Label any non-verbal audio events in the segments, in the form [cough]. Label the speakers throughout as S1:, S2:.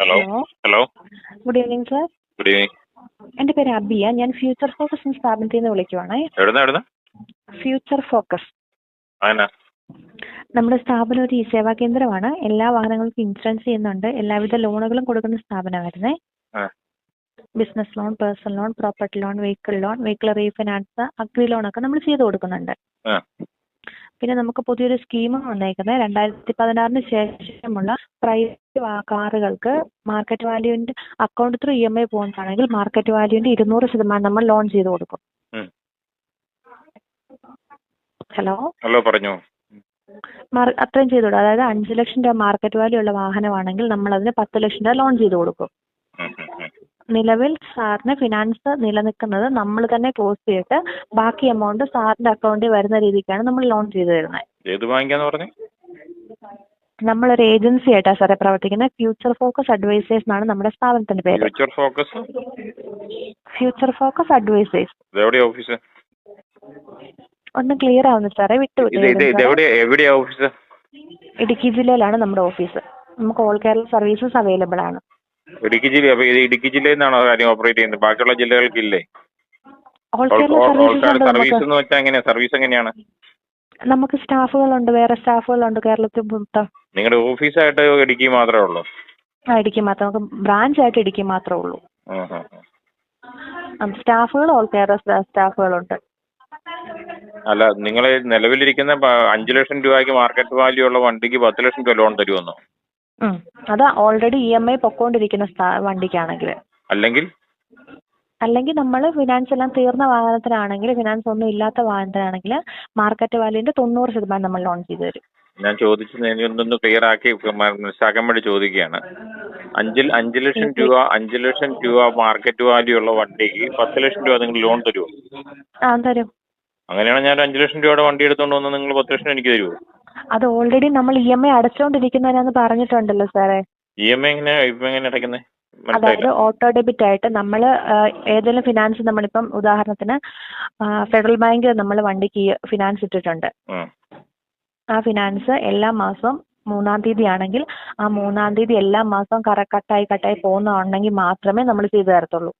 S1: Hello
S2: hello good evening sir
S1: good evening
S2: എന്റെ പേര് അബിയ. ഞാൻ ഫ്യൂച്ചർ ഫോക്കസ് എന്ന സ്ഥാപനത്തിൽ നിന്ന് വിളിക്കുവാണേ. ഫ്യൂച്ചർ ഫോക്കസ് നമ്മുടെ സ്ഥാപനം ഒരു ഇ സേവാ കേന്ദ്രമാണ്. എല്ലാ വാഹനങ്ങൾക്കും ഇൻഷുറൻസ് ചെയ്യുന്നുണ്ട്. എല്ലാവിധ ലോണുകളും കൊടുക്കുന്ന സ്ഥാപനമായിരുന്നേ. Business loan personal loan property loan vehicle loan vehicle refinance agri loan ഒക്കെ നമ്മൾ ചെയ്തു കൊടുക്കുന്നുണ്ട്. പിന്നെ നമുക്ക് പുതിയൊരു സ്കീം വന്നേക്കുന്നത് രണ്ടായിരത്തി പതിനാറിന് ശേഷമുള്ള പ്രൈവറ്റ് കാറുകൾക്ക് market വാല്യൂവിന്റെ account through E M I പോകുന്നതാണെങ്കിൽ market വാല്യൂവിന്റെ ഇരുന്നൂറ് ശതമാനം നമ്മൾ ലോൺ ചെയ്ത് കൊടുക്കും. ഹലോ?
S1: ഹലോ പറഞ്ഞു.
S2: അത്രയും ചെയ്തു കൊടുക്കും അതായത് അഞ്ച് ലക്ഷം രൂപ മാർക്കറ്റ് വാല്യൂ ഉള്ള വാഹനമാണെങ്കിൽ നമ്മൾ അതിന് പത്ത് ലക്ഷം രൂപ ലോൺ ചെയ്ത് കൊടുക്കും. നിലവിൽ സാറിന് ഫിനാൻസ് നിലനിൽക്കുന്നത് നമ്മൾ തന്നെ ക്ലോസ് ചെയ്തിട്ട് ബാക്കി എമൗണ്ട് സാറിന്റെ അക്കൗണ്ടിൽ വരുന്ന രീതിക്കാണ് നമ്മൾ ലോൺ ചെയ്തു തരുന്നത്.
S1: ഏത് ബാങ്കാന്ന് പറഞ്ഞു?
S2: നമ്മളൊരു ഏജൻസി ആയിട്ടാണ് സാറേ പ്രവർത്തിക്കുന്നത്. ഫ്യൂച്ചർ ഫോക്കസ് അഡ്വൈസേഴ്സ് എന്നാണ് നമ്മുടെ സ്ഥാപനത്തിന്റെ പേര്.
S1: Future focus
S2: future focus advisors
S1: office
S2: ഒന്ന് ക്ലിയർ ആവുന്നു സാറേ വിട്ടു
S1: ഓഫീസ്
S2: ഇടുക്കി ജില്ലയിലാണ് നമ്മുടെ ഓഫീസ് നമുക്ക് ഓൾ കേരള സർവീസസ് അവൈലബിൾ ആണ്.
S1: ഇടുക്കി ജില്ല അപ്പൊ ഇത് ഇടുക്കി ജില്ലയിൽ നിന്നാണോ കാര്യം ഓപ്പറേറ്റ് ചെയ്യുന്നത്? ബാക്കിയുള്ള ജില്ലകൾക്കില്ലേ?
S2: ഓൾ കേരള
S1: സർവീസ് എന്ന് വെച്ചാൽ എങ്ങനെയാ? സർവീസ് എങ്ങനെയാണ്?
S2: നമുക്ക് സ്റ്റാഫുകളുണ്ട് വേറെ സ്റ്റാഫുകളുണ്ട് കേരളത്തിൽ
S1: നിങ്ങളുടെ ഓഫീസ് ആയിട്ട് ഇടുക്കി മാത്രമേ ഉള്ളൂ?
S2: ആ ഇടുക്കി മാത്രം. നമുക്ക് ബ്രാഞ്ച് ആയിട്ട് ഇടുക്കി മാത്രമേ ഉള്ളൂ. സ്റ്റാഫുകൾ ഓൾ കേരള സ്റ്റാഫുകളുണ്ട്.
S1: അല്ല നിങ്ങൾ നിലവിലിരിക്കുന്ന അഞ്ചു ലക്ഷം രൂപയ്ക്ക് മാർക്കറ്റ് വാല്യൂ ഉള്ള വണ്ടിക്ക് പത്ത് ലക്ഷം രൂപ ലോൺ തരുമെന്നോ.
S2: അത് ഓൾറെഡി ഇ എം ഐ പൊക്കോണ്ടിരിക്കുന്ന സ്ഥാ- വണ്ടിക്കാണെങ്കിൽ
S1: അല്ലെങ്കിൽ?
S2: അല്ലെങ്കിൽ നമ്മൾ ഫിനാൻസ് എല്ലാം തീർന്ന വാഹനത്തിനാണെങ്കിൽ ഫിനാൻസ് ഒന്നും ഇല്ലാത്ത വാഹനത്തിനാണെങ്കിൽ മാർക്കറ്റ് വാല്യൂന്റെ തൊണ്ണൂറ് ശതമാനം നമ്മൾ ലോൺ ചെയ്തു തരും.
S1: ഞാൻ ചോദിച്ചത് എനിക്കൊന്നൊന്ന് ക്ലിയർ ആക്കി മ- മനസ്സിലാക്കാൻ വേണ്ടി ചോദിക്കുകയാണ്. അഞ്ചിൽ അഞ്ച് ലക്ഷം രൂപ അഞ്ചു ലക്ഷം രൂപ മാർക്കറ്റ് വാല്യൂ ഉള്ള വണ്ടിക്ക് പത്ത് ലക്ഷം രൂപ നിങ്ങൾ ലോൺ തരുമോ?
S2: ആ തരും.
S1: അങ്ങനെയാണെങ്കിൽ ഞാൻ ഒരു അഞ്ച് ലക്ഷം രൂപയുടെ വണ്ടി എടുത്തുകൊണ്ട് വന്നാൽ നിങ്ങൾ പത്ത് ലക്ഷം എനിക്ക് തരുമോ?
S2: അത് ഓൾറെഡി നമ്മൾ ഇ എം ഐ അടച്ചുകൊണ്ടിരിക്കുന്നതിനാന്ന് പറഞ്ഞിട്ടുണ്ടല്ലോ സാറേ.
S1: ഇ എം ഐ എങ്ങനെ ഇപ്പം എങ്ങനെ അടയ്ക്കുന്നത്
S2: അതായത് ഓട്ടോ ഡെബിറ്റ് ആയിട്ട് നമ്മൾ ഏതെങ്കിലും ഫിനാൻസ് നമ്മളിപ്പം ഉദാഹരണത്തിന് ഫെഡറൽ ബാങ്കിൽ നമ്മൾ വണ്ടിക്ക് ഫിനാൻസ് ഇട്ടിട്ടുണ്ട്. ആ ഫിനാൻസ് എല്ലാ മാസവും മൂന്നാം തീയതി ആണെങ്കിൽ ആ മൂന്നാം തീയതി എല്ലാ മാസവും കറ കട്ടായി കട്ടായി പോകുന്നതാണെങ്കിൽ മാത്രമേ നമ്മൾ ചെയ്തു തരത്തുള്ളൂ.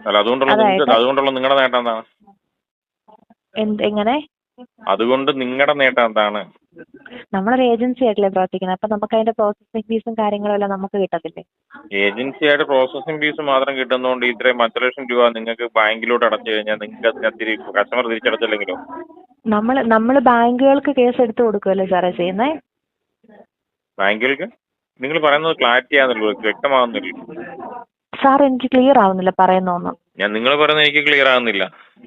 S1: അതുകൊണ്ടുള്ള നിങ്ങളുടെ നേട്ടം എന്താണ്?
S2: എന്ത് എങ്ങനെ?
S1: അതുകൊണ്ട് നിങ്ങളുടെ നേട്ടം എന്താണ്?
S2: നമ്മളൊരു ഏജൻസി ആയിട്ടല്ലേ പ്രവർത്തിക്കുന്നത്. അപ്പൊ നമുക്ക് അതിന്റെ പ്രോസസ്സിംഗ് ഫീസും കാര്യങ്ങളും എല്ലാം നമുക്ക് കിട്ടത്തില്ലേ?
S1: ഏജൻസി ആയിട്ട് പ്രോസസ്സിംഗ് ഫീസ് മാത്രം കിട്ടുന്നതുകൊണ്ട് ഇത്രയും പത്ത് ലക്ഷം രൂപ നിങ്ങൾക്ക് ബാങ്കിലോട്ട് അടച്ചു കഴിഞ്ഞാൽ നിങ്ങൾക്ക് കസ്റ്റമർ തിരിച്ചടച്ചില്ലെങ്കിലോ?
S2: നമ്മൾ നമ്മൾ ബാങ്കുകൾക്ക് കേസ് എടുത്ത് കൊടുക്കുമല്ലോ സാറേ ചെയ്യുന്നേ?
S1: ബാങ്കുകൾക്ക്? നിങ്ങൾ പറയുന്നത് ക്ലാരിറ്റി ആകുന്നില്ല വ്യക്തമാവുന്നില്ല.
S2: സാർ എനിക്ക് ക്ലിയർ ആവുന്നില്ല പറയുന്നൊന്നും.
S1: ഞാൻ നിങ്ങൾ പറയുന്നത് എനിക്ക് ക്ലിയർ ആകുന്നില്ല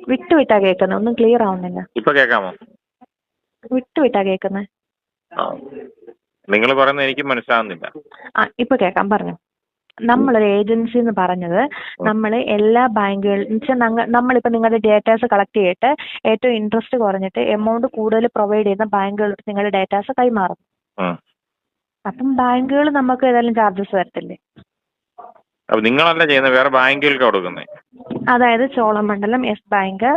S2: വിട്ടു വിട്ടാ കേൾക്കുന്നത് ഒന്നും ക്ലിയർ ആവുന്നില്ല.
S1: ഇപ്പൊ കേൾക്കാമോ?
S2: വിട്ടു വിട്ടാ കേൾക്കുന്നത്
S1: നിങ്ങൾ പറയുന്നത് എനിക്ക് മനസ്സിലാകുന്നില്ല
S2: ആ ഇപ്പൊ കേൾക്കാം. പറഞ്ഞു. നമ്മളൊരു ഏജൻസി എന്ന് പറഞ്ഞത് നമ്മൾ എല്ലാ ബാങ്കുകളിൽ വെച്ചാൽ നമ്മളിപ്പോൾ നിങ്ങളുടെ ഡേറ്റാസ് കളക്ട് ചെയ്തിട്ട് ഏറ്റവും ഇൻട്രസ്റ്റ് കുറഞ്ഞിട്ട് എമൗണ്ട് കൂടുതൽ പ്രൊവൈഡ് ചെയ്യുന്ന ബാങ്കുകളിൽ നിങ്ങളുടെ ഡേറ്റാസ് കൈമാറും. അപ്പം ബാങ്കുകൾ നമുക്ക് ഏതായാലും ചാർജസ് വരത്തില്ലേ?
S1: അപ്പൊ നിങ്ങളല്ല ചെയ്യുന്നത് വേറെ ബാങ്കുകൾക്ക് കൊടുക്കുന്നത്
S2: അതായത് ചോളമണ്ഡലം എസ് ബാങ്ക്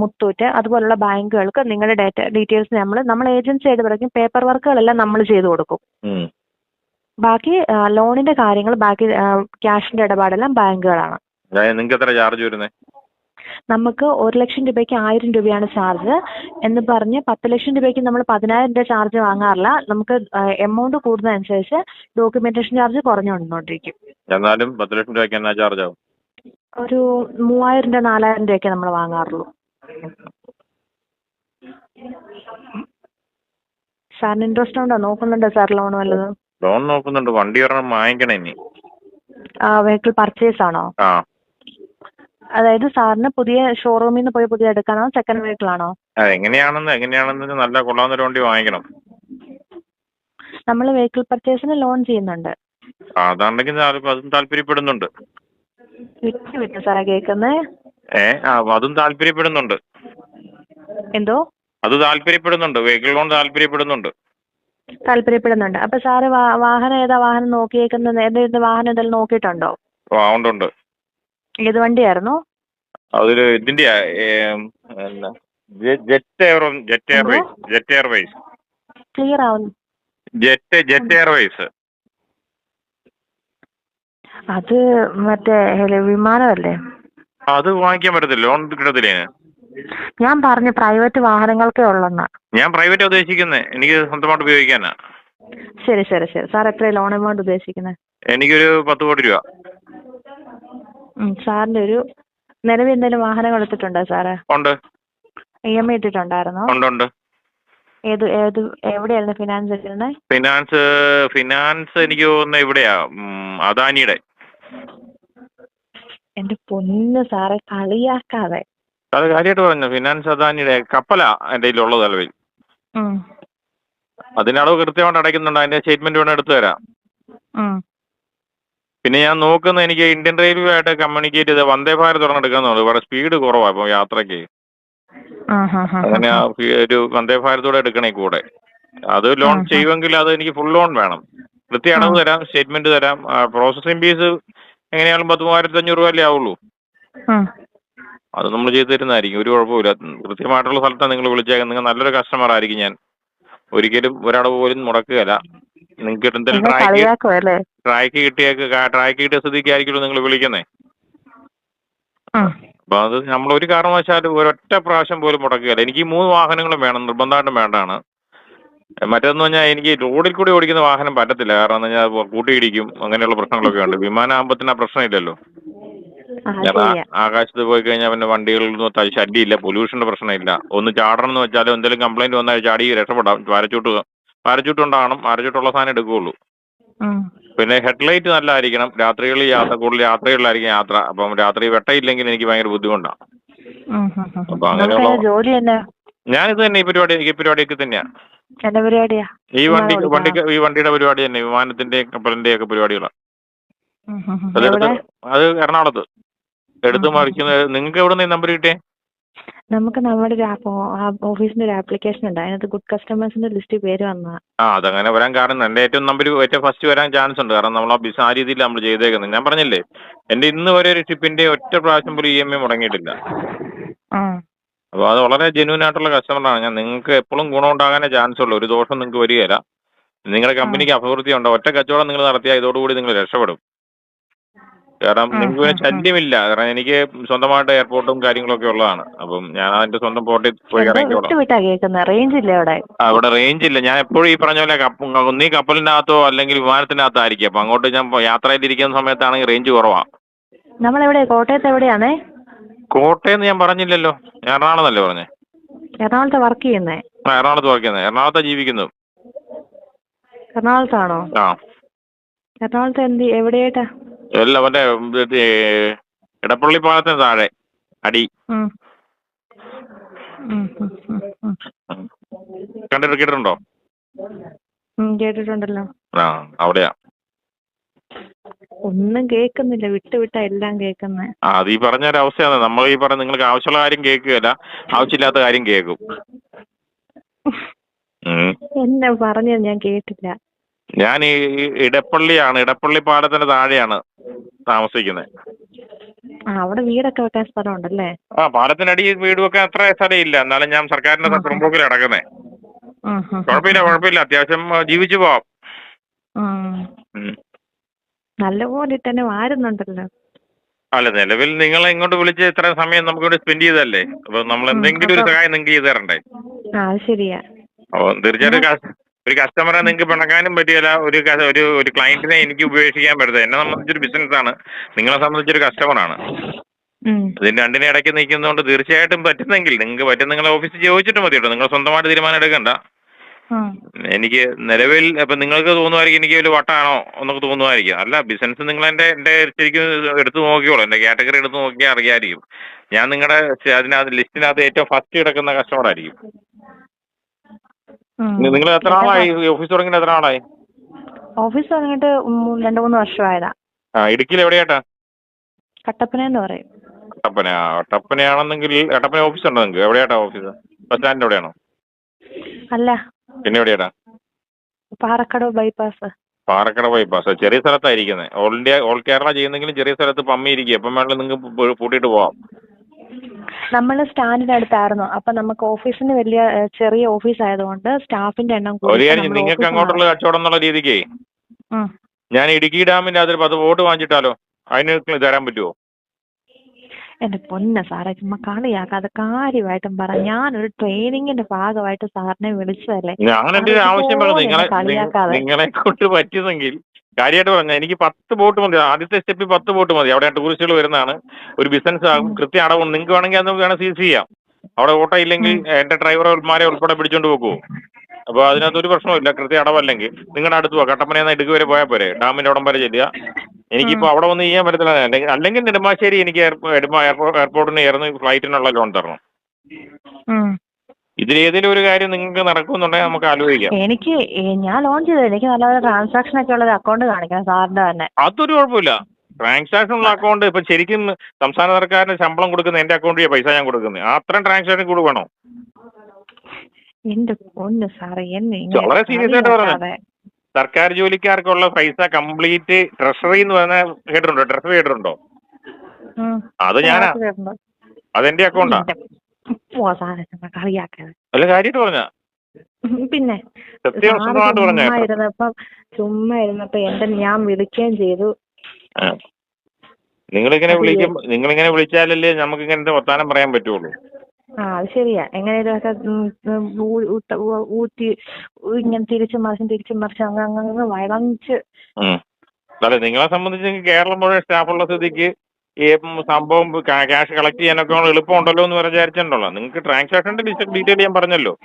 S2: മുത്തൂറ്റ് അതുപോലുള്ള ബാങ്കുകൾക്ക് നിങ്ങളുടെ ഡേറ്റ ഡീറ്റെയിൽസ് നമ്മൾ നമ്മൾ ഏജൻസി ആയിട്ട് പറയും പേപ്പർ വർക്കുകളെല്ലാം നമ്മൾ ചെയ്തു കൊടുക്കും. ബാക്കി ലോണിന്റെ കാര്യങ്ങൾ ബാക്കി ക്യാഷിന്റെ ഇടപാടെല്ലാം ബാങ്കുകളാണ്.
S1: നിങ്ങൾക്ക് എത്ര ചാർജ് വരുന്നത്
S2: നമുക്ക് ഒരു ലക്ഷം രൂപയ്ക്ക് ആയിരം രൂപയാണ് ചാർജ് എന്ന് പറഞ്ഞ് പത്ത് ലക്ഷം രൂപയ്ക്ക് നമ്മൾ പതിനായിരം രൂപ ചാർജ് വാങ്ങാറില്ല. നമുക്ക് എമൗണ്ട് കൂടുന്നതനുസരിച്ച് ഡോക്യുമെന്റേഷൻ ചാർജ് കുറഞ്ഞു വന്നുകൊണ്ടിരിക്കും
S1: എന്നാലും പത്ത് ലക്ഷം രൂപയ്ക്ക് എന്നാ ചാർജ് ആവും
S2: ഒരു മൂവായിരം രൂപ നാലായിരം രൂപയൊക്കെ നമ്മൾ വാങ്ങാറുള്ളൂ. സാറിന് ഇൻട്രസ്റ്റ് ഉണ്ടോ? നോക്കുന്നുണ്ടോ സാർ ലോൺ വല്ലതും?
S1: ലോൺ നോക്കുന്നുണ്ട്. വണ്ടി ഒരെണ്ണം വാങ്ങിക്കണം ഇനി.
S2: വെഹിക്കിൾ പർച്ചേസ് ആണോ?
S1: ആ.
S2: അതായത് സാറിന് പുതിയ ഷോറൂമിൽ നിന്ന് പോയി പുതിയ എടുക്കാനോ സെക്കൻഡ് വെഹിക്കിൾ ആണോ?
S1: എങ്ങനെയാണെന്ന് എങ്ങനെയാണെന്ന് നല്ല കൊള്ളാവുന്ന ഒരു വണ്ടി വാങ്ങിക്കണം.
S2: നമ്മൾ വെഹിക്കിൾ പർച്ചേസിന് ലോൺ ചെയ്യുന്നുണ്ട്.
S1: അതാണെങ്കിൽ അതും താല്പര്യപ്പെടുന്നുണ്ട്.
S2: വിട്ട് വിട്ട് സാറേ കേൾക്കുന്നേ?
S1: ഏ ആ അതും താല്പര്യപ്പെടുന്നുണ്ട്.
S2: എന്തോ?
S1: അത് താല്പര്യപ്പെടുന്നുണ്ട്. Vehicle loan താല്പര്യപ്പെടുന്നുണ്ട്.
S2: താല്പര്യപ്പെടുന്നുണ്ട്. അപ്പൊ സാറ് വാഹനം ഏതാ? വാഹനം നോക്കിയേക്കുന്നത് ഏത് വാഹനം എന്തെങ്കിലും നോക്കിയിട്ടുണ്ടോ?
S1: ആ ഉണ്ട് ഉണ്ട്
S2: ഏത് വണ്ടിയായിരുന്നു?
S1: അതൊരു ഇതിന്റെ Jet Air Jet Airways Jet Airways.
S2: Clear ആവുന്നു.
S1: Jet Jet Airways.
S2: അത് മറ്റേ ഹെലി- വിമാനമല്ലേ?
S1: അത് വാങ്ങിക്കാൻ പറ്റത്തില്ല. ലോൺ കിട്ടത്തില്ലേ അതിന്?
S2: ഞാൻ പറഞ്ഞു പ്രൈവറ്റ് വാഹനങ്ങൾക്കേ ഉള്ളെന്ന്.
S1: ഞാൻ പ്രൈവറ്റ് ഉദ്ദേശിക്കുന്നത് എനിക്ക് സ്വന്തമായിട്ട് ഉപയോഗിക്കാനാ.
S2: ശരി ശരി ശരി. സാർ എത്ര ലോൺ എമൗണ്ട് ഉദ്ദേശിക്കുന്നത്
S1: എനിക്കൊരു പത്ത് കോടി രൂപ.
S2: സാറിന്റെ ഒരു നിലവിൽ എന്തെങ്കിലും വാഹനങ്ങൾ എടുത്തിട്ടുണ്ടോ സാറ്?
S1: ഉണ്ട്.
S2: ഇ എം ഐ ഇട്ടിട്ടുണ്ടായിരുന്നോ?
S1: ഉണ്ട് ഉണ്ട്.
S2: ഏത് ഏത് എവിടെയായിരുന്നു ഫിനാൻസ് എടുക്കുന്നത്
S1: ഫിനാൻസ് ഫിനാൻസ് എനിക്ക് തോന്നുന്നത് ഇവിടെയാ. ഉം, അദാനിയുടെ.
S2: എന്റെ പൊന്ന് സാറെ കളിയാക്കാതെ.
S1: അത് കാര്യമായിട്ട് പറഞ്ഞു ഫിനാൻസ് അദാനിയുടെ കപ്പലാ എന്റെ കയ്യിലുള്ളത് നിലവിൽ അളവ് കൃത്യമായിട്ട് അടയ്ക്കുന്നുണ്ട് അതിന്റെ സ്റ്റേറ്റ്മെന്റ് വേണം എടുത്തു തരാം. പിന്നെ ഞാൻ നോക്കുന്ന എനിക്ക് ഇന്ത്യൻ റെയിൽവേ ആയിട്ട് കമ്മ്യൂണിക്കേറ്റ് ചെയ്ത് വന്ദേ ഭാരത് ഒരെണ്ണം എടുക്കാന്നുള്ളത് ഇവിടെ സ്പീഡ് കുറവാ ഇപ്പൊ
S2: ഹാ,
S1: അങ്ങനെ ഒരു വന്ദേ ഭാരതോടെ എടുക്കണേ കൂടെ. അത് ലോൺ. ചെയ്യുമെങ്കിൽ അത് എനിക്ക് ഫുൾ ലോൺ വേണം. കൃത്യ അളവ് തരാം സ്റ്റേറ്റ്മെന്റ് തരാം പ്രോസസിംഗ് ഫീസ് എങ്ങനെയാലും പത്ത് മൂവായിരത്തി അഞ്ഞൂറ് രൂപ അല്ലേ ആവുള്ളൂ അത് നമ്മൾ ചെയ്തു തരുന്നതായിരിക്കും. ഒരു കുഴപ്പമില്ല കൃത്യമായിട്ടുള്ള സ്ഥലത്താണ് നിങ്ങൾ വിളിച്ചേക്കുന്നത്. നിങ്ങൾ നല്ലൊരു കസ്റ്റമർ ആയിരിക്കും ഞാൻ. ഒരിക്കലും ഒരളവ് പോലും മുടക്കുകയല്ല. നിങ്ങൾക്ക് എന്തെങ്കിലും ട്രാക്ക് ട്രാക്ക് കിട്ടിയേക്ക് ട്രാക്ക് കിട്ടിയ സ്ഥിതിക്കായിരിക്കുമല്ലോ നിങ്ങൾ വിളിക്കുന്നേ. അപ്പൊ അത് നമ്മൾ ഒരു കാരണവശാലും ഒരൊറ്റ പ്രാവശ്യം പോലും മുടക്കുകയില്ല. എനിക്ക് ഈ മൂന്ന് വാഹനങ്ങളും വേണം. നിർബന്ധമായിട്ടും വേണ്ടാണ് മറ്റൊന്ന് പറഞ്ഞാൽ എനിക്ക് റോഡിൽ കൂടി ഓടിക്കുന്ന വാഹനം പറ്റത്തില്ല. കാരണം എന്ന് പറഞ്ഞാൽ കൂട്ടിയിടിക്കും. അങ്ങനെയുള്ള പ്രശ്നങ്ങളൊക്കെ ഉണ്ട്. വിമാനാകുമ്പത്തിന് ആ പ്രശ്നമില്ലല്ലോ ആകാശത്ത് പോയി കഴിഞ്ഞാൽ പിന്നെ വണ്ടികളിലൊന്നും ശല്യമില്ല. പൊല്യൂഷന്റെ പ്രശ്നമില്ല. ഒന്ന് ചാടണം എന്ന് വെച്ചാലും എന്തെങ്കിലും കംപ്ലൈന്റ് വന്നാൽ ചാടി രക്ഷപ്പെടാം. പാരച്ചൂട്ട് പാരച്ചൂട്ട് ഉണ്ടാകണം പാരച്ചൂട്ടുള്ള സാധനം എടുക്കുകയുള്ളൂ. പിന്നെ ഹെഡ്ലൈറ്റ് നല്ലതായിരിക്കണം. രാത്രികളിൽ യാത്ര കൂടുതൽ യാത്രകളിലായിരിക്കും യാത്ര. അപ്പം രാത്രി വെട്ടയില്ലെങ്കിൽ എനിക്ക് ഭയങ്കര ബുദ്ധിമുട്ടാണ്. അപ്പൊ അങ്ങനെയുള്ള- ഞാനിത് തന്നെ ഈ പരിപാടി ഈ പരിപാടിയൊക്കെ തന്നെയാ.
S2: എന്റെ പരിപാടിയാ.
S1: ഈ വണ്ടി വണ്ടി ഈ വണ്ടിയുടെ പരിപാടി തന്നെ വിമാനത്തിന്റെ കപ്പലിന്റെ ഒക്കെ പരിപാടികളാണ്. അതെടുത്ത് അത് എറണാകുളത്ത്. എടുത്ത് മറിക്കുന്നത് നിങ്ങൾക്ക് എവിടെ നിന്ന് നമ്പർ കിട്ടിയേ?
S2: നമുക്ക് നമ്മുടെ ഒരു ആപ്പ് ഓഫീസിന്റെ ഒരു ആപ്ലിക്കേഷൻ ഉണ്ട്. അതിനകത്ത് ഗുഡ് കസ്റ്റമേഴ്സിന്റെ ലിസ്റ്റ് പേര് വന്നതാ.
S1: ആ അതങ്ങനെ വരാൻ കാരണം എന്റെ ഏറ്റവും നമ്പർ ഏറ്റവും ഫസ്റ്റ് വരാൻ ചാൻസ് ഉണ്ട്. കാരണം നമ്മൾ ആ ബിസ് ആ രീതിയിൽ നമ്മൾ ചെയ്തേക്കുന്നത് ഞാൻ പറഞ്ഞില്ലേ എന്റെ ഇന്ന് വരെ ഒരു ഷിപ്പിന്റെ ഒറ്റ പ്രാവശ്യം പോലും ഇ എം ഐ മുടങ്ങിയിട്ടില്ല. അപ്പോൾ അത് വളരെ ജെന്യൂൻ ആയിട്ടുള്ള കസ്റ്റമറാണ് ഞാൻ നിങ്ങൾക്ക് എപ്പോഴും ഗുണം ഉണ്ടാകാനേ ചാൻസ് ഉള്ളൂ. ഒരു ദോഷം നിങ്ങൾക്ക് വരികയില്ല. നിങ്ങളുടെ കമ്പനിക്ക് അഭിവൃദ്ധി ഉണ്ട്. ഒറ്റ കച്ചവടം നിങ്ങൾ നടത്തിയാൽ ഇതോടുകൂടി നിങ്ങൾ രക്ഷപ്പെടും. കാരണം നിങ്ങൾക്ക് പിന്നെ. ശല്യമില്ല. കാരണം എനിക്ക് സ്വന്തമായിട്ട് എയർപോർട്ടും കാര്യങ്ങളൊക്കെ ഉള്ളതാണ്. അപ്പം ഞാൻ അതിന്റെ സ്വന്തം പോർട്ടിൽ പോയി ഇറങ്ങിക്കോളാം
S2: അവിടെ?
S1: റേഞ്ച് ഇല്ല. ഞാൻ എപ്പോഴും ഈ പറഞ്ഞ പോലെ ഒന്നീ കപ്പലിനകത്തോ അല്ലെങ്കിൽ വിമാനത്തിനകത്തായിരിക്കും. അപ്പൊ അങ്ങോട്ട് ഞാൻ യാത്ര യാത്രയിലിരിക്കുന്ന സമയത്താണെങ്കിൽ റേഞ്ച് കുറവാണ്
S2: നമ്മളെവിടെ? കോട്ടയത്ത് എവിടെയാണേ?
S1: കോട്ടയം ഞാൻ പറഞ്ഞില്ലല്ലോ. ഞാൻ എറണാകുളത്തല്ലേ പറഞ്ഞേ?
S2: എറണാകുളത്ത് വർക്ക് ചെയ്യുന്നേ?
S1: ആ എറണാകുളത്ത് ചെയ്യുന്നേ. എറണാകുളത്താ ജീവിക്കുന്നു
S2: എറണാകുളത്താണോ?
S1: ആ.
S2: എറണാകുളത്ത് എന്ത് എവിടെയായിട്ടാ?
S1: അല്ല മറ്റേ ഇടപ്പള്ളി പാലത്തിന് താഴെ അടി. കണ്ടിട്ട് കേട്ടിട്ടുണ്ടോ?
S2: കേട്ടിട്ടുണ്ടല്ലോ.
S1: ആ അവിടെയാ.
S2: ഒന്നും കേൾക്കുന്നില്ല. വിട്ട് വിട്ടാ എല്ലാം കേൾക്കുന്നേ.
S1: ആ അത് ഈ പറഞ്ഞ ഒരു അവസ്ഥയാണ്. നമ്മൾ ഈ പറഞ്ഞ നിങ്ങൾക്ക് ആവശ്യമുള്ള കാര്യം കേൾക്കുകയില്ല ആവശ്യമില്ലാത്ത കാര്യം കേൾക്കും. ഉം.
S2: എന്നെ പറഞ്ഞത് ഞാൻ കേട്ടില്ല.
S1: ഞാൻ ഈ ഈ ഇടപ്പള്ളിയാണ്. ഇടപ്പള്ളി പാലത്തിന്റെ താഴെയാണ് താമസിക്കുന്നത്
S2: ആ അവിടെ വീടൊക്കെ വെക്കാൻ സ്ഥലം ഉണ്ടല്ലേ
S1: ആ പാലത്തിനടി വീട് വെക്കാൻ അത്ര സ്ഥലം ഇല്ല എന്നാലും ഞാൻ സർക്കാരിന്റെ. പുറമ്പോക്കിൽ അടക്കുന്നേ.
S2: ഉം, ഉം.
S1: കുഴപ്പമില്ല കുഴപ്പമില്ല. അത്യാവശ്യം ആ, ജീവിച്ചു പോവാം.
S2: ഉം. നല്ലപോലെ തന്നെ വാരുന്നുണ്ടല്ലോ.
S1: അല്ല നിലവിൽ നിങ്ങളെ ഇങ്ങോട്ട് വിളിച്ച് ഇത്ര സമയം നമുക്ക് ഇവിടെ സ്പെൻഡ് ചെയ്തല്ലേ അപ്പൊ നമ്മൾ എന്തെങ്കിലും ഒരു സഹായം നിങ്ങൾക്ക് ചെയ്ത് തരണ്ടേ?
S2: ആ ശരിയാ.
S1: അപ്പൊ തീർച്ചയായിട്ടും ഒരു കസ്റ്റമറെ നിങ്ങൾക്ക് പിണക്കാനും പറ്റിയല്ല ഒരു ഒരു ഒരു ക്ലയന്റിനെ എനിക്ക് ഉപേക്ഷിക്കാൻ പറ്റത്തില്ല. എന്നെ സംബന്ധിച്ചൊരു ബിസിനസ് ആണ്. നിങ്ങളെ സംബന്ധിച്ചൊരു കസ്റ്റമറാണ്
S2: ഇതിന്റെ
S1: ഇതിന് രണ്ടിനെ ഇടയ്ക്ക് നിൽക്കുന്നതുകൊണ്ട് തീർച്ചയായിട്ടും പറ്റുന്നെങ്കിൽ നിങ്ങൾക്ക് പറ്റും നിങ്ങളെ ഓഫീസിൽ ചോദിച്ചിട്ട് മതി കേട്ടോ നിങ്ങൾ സ്വന്തമായിട്ട് തീരുമാനം എടുക്കണ്ട. എനിക്ക് നിലവിൽ ഇപ്പൊ നിങ്ങൾക്ക് തോന്നുമായിരിക്കും എനിക്ക് ഒരു വട്ടാണോ എന്നൊക്കെ തോന്നുമായിരിക്കും. അല്ല ബിസിനസ് നിങ്ങൾ എന്റെ എന്റെ ശരിക്കും എടുത്തു നോക്കിയോളൂ എന്റെ കാറ്റഗറി എടുത്ത് നോക്കിയാൽ അറിയാമായിരിക്കും ഞാൻ നിങ്ങളുടെ അതിനകത്ത് ലിസ്റ്റിനകത്ത് ഏറ്റവും ഫസ്റ്റ് കിടക്കുന്ന കസ്റ്റമർ ആയിരിക്കും. നിങ്ങൾ എത്ര ആളായി ഓഫീസ് തുടങ്ങിയിട്ട് എത്ര ആളായി
S2: ഓഫീസ് തുടങ്ങിയിട്ട് രണ്ടു മൂന്ന് വർഷമായതാ.
S1: ആ ഇടുക്കിയിൽ എവിടെയാട്ടാ?
S2: കട്ടപ്പന എന്ന് പറയും.
S1: കട്ടപ്പന കട്ടപ്പനയാണെന്നെങ്കിൽ കട്ടപ്പന ഓഫീസ് ഉണ്ടോ നിങ്ങൾക്ക്? എവിടെയാട്ടാ ഓഫീസ് ബസ് സ്റ്റാൻഡിന്റെ എവിടെയാണോ
S2: അല്ല.
S1: പിന്നെ എവിടെയാടാ?
S2: പാറക്കടവ് ബൈപ്പാസ്.
S1: പാറക്കട ബൈപ്പാസ്. ചെറിയ സ്ഥലത്തായിരിക്കുന്നത് ഓൾ ഇന്ത്യ ഓൾ കേരള ചെയ്യുന്നെങ്കിലും ചെറിയ സ്ഥലത്ത് പമ്മി ഇരിക്കുക എപ്പം വേണമെങ്കിലും നിങ്ങൾക്ക് പൂട്ടിയിട്ട് പോവാം.
S2: നമ്മൾ സ്റ്റാൻഡിന്റെ അടുത്തായിരുന്നു. അപ്പൊ നമുക്ക് ഓഫീസിന് വലിയ ചെറിയ ഓഫീസ് ആയതുകൊണ്ട് സ്റ്റാഫിന്റെ എണ്ണം
S1: ഒരു കാര്യം നിങ്ങൾക്ക് അങ്ങോട്ടുള്ള കച്ചവടം എന്നുള്ള രീതിക്ക്. ഞാൻ ഇടുക്കി ഡാമിന്റെ അതിൽ പത്ത് വോട്ട് വാങ്ങിച്ചിട്ടാലോ? അതിന് തരാൻ പറ്റുമോ
S2: എന്റെ പൊന്ന സാറേ ചുമ്മാ കളിയാക്കാതെ കാര്യമായിട്ടും പറ. ഞാനൊരു ട്രെയിനിങ്ങിന്റെ ഭാഗമായിട്ട് സാറിനെ വിളിച്ചതല്ലേ?
S1: ഞാൻ എന്റെ ഒരു ആവശ്യം പറഞ്ഞു നിങ്ങളെ
S2: കളിയാക്കാതെ.
S1: നിങ്ങളെ കൊണ്ട് പറ്റുന്നെങ്കിൽ കാര്യമായിട്ട് പറഞ്ഞ എനിക്ക് പത്ത് ബോട്ട് മതി. ആദ്യത്തെ സ്റ്റെപ്പിൽ പത്ത് ബോട്ട് മതി. അവിടെ ടൂറിസ്റ്റുകൾ വരുന്നതാണ്. ഒരു ബിസിനസ് ആകും. കൃത്യ അടവ് നിങ്ങൾക്ക് വേണമെങ്കിൽ അത് വേണം സീസ് ചെയ്യാം. അവിടെ ഓട്ടോ ഇല്ലെങ്കിൽ എന്റെ ഡ്രൈവർമാരെ ഉൾപ്പെടെ പിടിച്ചോണ്ട് പോകുമോ അപ്പൊ അതിനകത്ത് ഒരു പ്രശ്നമില്ല കൃത്യ അടവല്ലെങ്കിൽ നിങ്ങളുടെ അടുത്ത് പോവാ. കട്ടപ്പനയിൽ നിന്ന് ഇടുക്കി വരെ പോയാൽ പോരെ. ഡാമിന്റെ ഉടം വരെ ചെല്ലുക. എനിക്കിപ്പോ അവിടെ വന്ന് ചെയ്യാൻ പറ്റത്തില്ല. അല്ലെങ്കിൽ അല്ലെങ്കിൽ നെടുമ്പാശ്ശേരി എനിക്ക് എയർപോർട്ടിന് ചേർന്ന് ഫ്ലൈറ്റിനുള്ള ലോൺ തരണം. ഇതിലേതെങ്കിലും ഒരു കാര്യം നിങ്ങൾക്ക് നടക്കുന്നുണ്ടെങ്കിൽ നമുക്ക് ആലോചിക്കാം.
S2: എനിക്ക് ഞാൻ ലോൺ ചെയ്തത് എനിക്ക് നല്ല ട്രാൻസാക്ഷൻ ഒക്കെ ഉള്ള ഒരു അക്കൗണ്ട് കാണിക്കണം സാറിന്റെ തന്നെ.
S1: അതൊരു കുഴപ്പമില്ല. ട്രാൻസാക്ഷൻ ഉള്ള അക്കൗണ്ട് ഇപ്പൊ ശരിക്കും സംസ്ഥാന സർക്കാരിന് ശമ്പളം കൊടുക്കുന്ന എന്റെ അക്കൗണ്ടിൽ പൈസ ഞാൻ കൊടുക്കുന്നത് അത്രയും ട്രാൻസാക്ഷൻ കൂടെ വേണോ?
S2: എന്റെ പൊന്ന് സാറേ എന്നെ ഇങ്ങനെ
S1: വളരെ സീരിയസ് ആയിട്ട് പറഞ്ഞതാ. സർക്കാർ ജോലിക്കാർക്കുള്ള പൈസ കംപ്ലീറ്റ് ട്രഷറി എന്ന് പറഞ്ഞ കേട്ടിട്ടുണ്ടോ? ട്രഷറി കേട്ടിട്ടുണ്ടോ. അത് ഞാനാ. അതെന്റെ അക്കൗണ്ടാ അല്ല കാര്യമായിട്ട് പറഞ്ഞ?
S2: പിന്നെ ഇരുന്നപ്പം ചുമ്മാ ഇരുന്നപ്പോ എന്റെ ഞാൻ വിളിക്കുകയും ചെയ്തു.
S1: നിങ്ങളിങ്ങനെ വിളിക്കും നിങ്ങളിങ്ങനെ വിളിച്ചാലല്ലേ നമുക്ക് ഇങ്ങനത്തെ വർത്താനം പറയാൻ പറ്റുള്ളൂ.
S2: ആ അത് ശരിയാ. എങ്ങനെയൊക്കെ ഊറ്റി ഇങ്ങനെ തിരിച്ചു മറിച്ചും തിരിച്ചു മറിച്ചും അങ്ങ് അങ്ങ് അങ്ങ് വളഞ്ഞ്.
S1: ഉം. അല്ല നിങ്ങളെ സംബന്ധിച്ച് കേരളം മുഴുവൻ സ്റ്റാഫുള്ള സ്ഥിതിക്ക് ഈ സംഭവം സംഭവം ക്യാഷ് കളക്ട് ചെയ്യാനൊക്കെ എളുപ്പമുണ്ടല്ലോ എന്ന് വിചാരിച്ചിട്ടുണ്ടല്ലോ. നിങ്ങൾക്ക് ട്രാൻസാക്ഷന്റെ ഡീറ്റെയിൽ ഞാൻ പറഞ്ഞല്ലോ.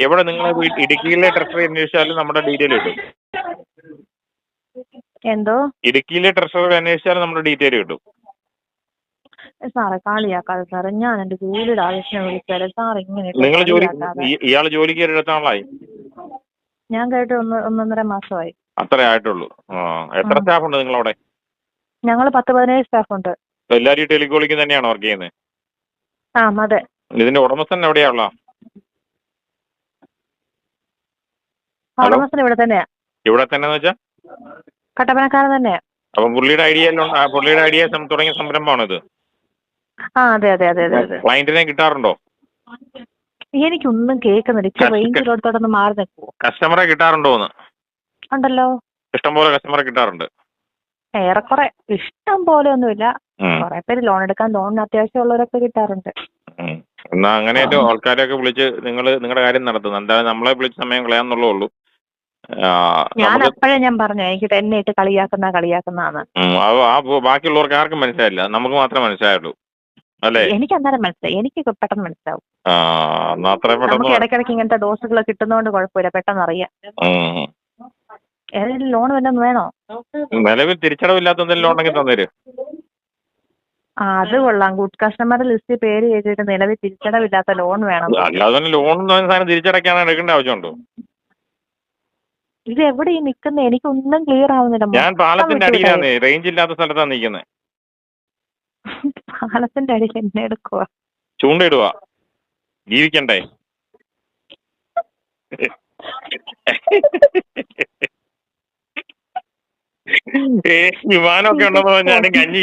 S1: എവിടെ നിങ്ങൾ ഇടുക്കിയിലെ ട്രഷറി അന്വേഷിച്ചാലും നമ്മുടെ ഡീറ്റെയിൽ കിട്ടും.
S2: എന്തോ?
S1: ഇടുക്കിയിലെ ട്രഷറി അന്വേഷിച്ചാലും നമ്മുടെ ഡീറ്റെയിൽ കിട്ടും.
S2: സാറേ കളിയാക്കാതെ സാറേ ഞാൻ എന്റെ ജോലിയുടെ ആവശ്യം വിളിച്ചാൽ സാർ ഇങ്ങനെ
S1: നിങ്ങൾ ജോലി. ഇയാൾ ജോലിക്ക് എടുത്ത ആളായി?
S2: ഞാൻ കേട്ട് ഒന്ന് ഒന്നൊന്നര മാസമായി.
S1: അത്രേ ആയിട്ടുള്ളൂ. എത്ര സ്റ്റാഫ് ഉണ്ട് നിങ്ങൾ അവിടെ
S2: ഞങ്ങൾ പത്ത് പതിനേഴ് സ്റ്റാഫ് ഉണ്ട്
S1: എല്ലാവരും ടെലികോളിക്ക് തന്നെയാണോ വർക്ക് ചെയ്യുന്നത്?
S2: ആ അതെ.
S1: ഇതിന്റെ ഉടമസ്ഥൻ എവിടെയാ ഉള്ള ഹലോ?
S2: ഉടമസ്ഥൻ ഇവിടെ തന്നെയാ.
S1: ഇവിടെ തന്നെ വെച്ചാ?
S2: കട്ടപ്പനക്കാരൻ തന്നെയാ.
S1: അപ്പം പുള്ളിയുടെ ഐഡിയ പുള്ളിയുടെ ഐഡിയ തുടങ്ങിയ സംരംഭമാണോ ഇത്
S2: ആ അതെ അതെ അതെ അതെ അതെ.
S1: ക്ലയന്റിനെ കിട്ടാറുണ്ടോ?
S2: എനിക്കൊന്നും കേൾക്കുന്നില്ല ഇച്ചിരി
S1: റേഞ്ച്
S2: റേഞ്ചിലോട്ടോടൊന്ന് മാറി നിൽക്കുമോ
S1: കസ്റ്റമറെ കിട്ടാറുണ്ടോ എന്ന്
S2: ഉണ്ടല്ലോ.
S1: ഇഷ്ടംപോലെ കസ്റ്റമറെ കിട്ടാറുണ്ട്.
S2: ഏറെക്കുറെ. ഇഷ്ടം പോലെ ഒന്നുമില്ല.
S1: ഉം,
S2: കുറെ പേര് ലോൺ എടുക്കാൻ ലോണിന് അത്യാവശ്യമുള്ളവരൊക്കെ കിട്ടാറുണ്ട്.
S1: ഉം. എന്നാ അങ്ങനെയൊക്കെ ആൾക്കാരെയൊക്കെ വിളിച്ച് നിങ്ങൾ നിങ്ങളുടെ കാര്യം നടത്തുന്നു. എന്തായാലും നമ്മളെ വിളിച്ച് സമയം കളയാന്നുള്ളേ ഉള്ളൂ. ആ,
S2: ഞാൻ
S1: നമുക്ക്
S2: അപ്പോഴേ ഞാൻ പറഞ്ഞു എനിക്ക് എന്നെ ഇട്ട് കളിയാക്കുന്ന കളിയാക്കുന്നതാണ്
S1: ഉം, അത് ആ ബാക്കിയുള്ളവർക്ക് ആർക്കും മനസ്സിലായില്ല. നമുക്ക് മാത്രമേ മനസ്സിലായുള്ളൂ. അല്ലേ?
S2: എനിക്ക് അന്നേരം മനസ്സിലായി. എനിക്ക് പെട്ടെന്ന് മനസ്സിലാവും. നമുക്ക് ഇടയ്ക്കിടയ്ക്ക് ഇങ്ങനത്തെ ഡോസുകൾ കിട്ടുന്നതുകൊണ്ട് കുഴപ്പമില്ല പെട്ടെന്ന് അറിയാം. ഏതെങ്കിലും ലോൺ വല്ലതും വേണോ?
S1: നിലവിൽ തിരിച്ചടവില്ലാത്ത എന്തെങ്കിലും ഉണ്ടെങ്കിൽ തന്നേര്.
S2: ആ അത് കൊള്ളാം. ഗുഡ് കസ്റ്റമർ ലിസ്റ്റ് പേര് ചെയ്തിട്ട് നിലവിൽ തിരിച്ചടവില്ലാത്ത ലോൺ വേണം.
S1: അല്ലാതെ ലോൺ സാധനം തിരിച്ചടയ്ക്കാൻ എടുക്കേണ്ട ആവശ്യമുണ്ടോ?
S2: ഇത് എവിടെ ഈ നിൽക്കുന്നത് എനിക്കൊന്നും ക്ലിയർ ആവുന്നില്ല.
S1: ഞാൻ പാലത്തിന്റെ. അടിയിലാണ് റേഞ്ച് ഇല്ലാത്ത സ്ഥലത്താണ് നിൽക്കുന്നത് [laughs]
S2: പാലത്തിന്റെ അടിയിൽ എന്നെ എടുക്കുക
S1: ചൂണ്ടയിടുക ജീവിക്കണ്ടേ? വിമാനമൊക്കെ ഉണ്ടെന്ന് പറഞ്ഞാലും കഞ്ഞി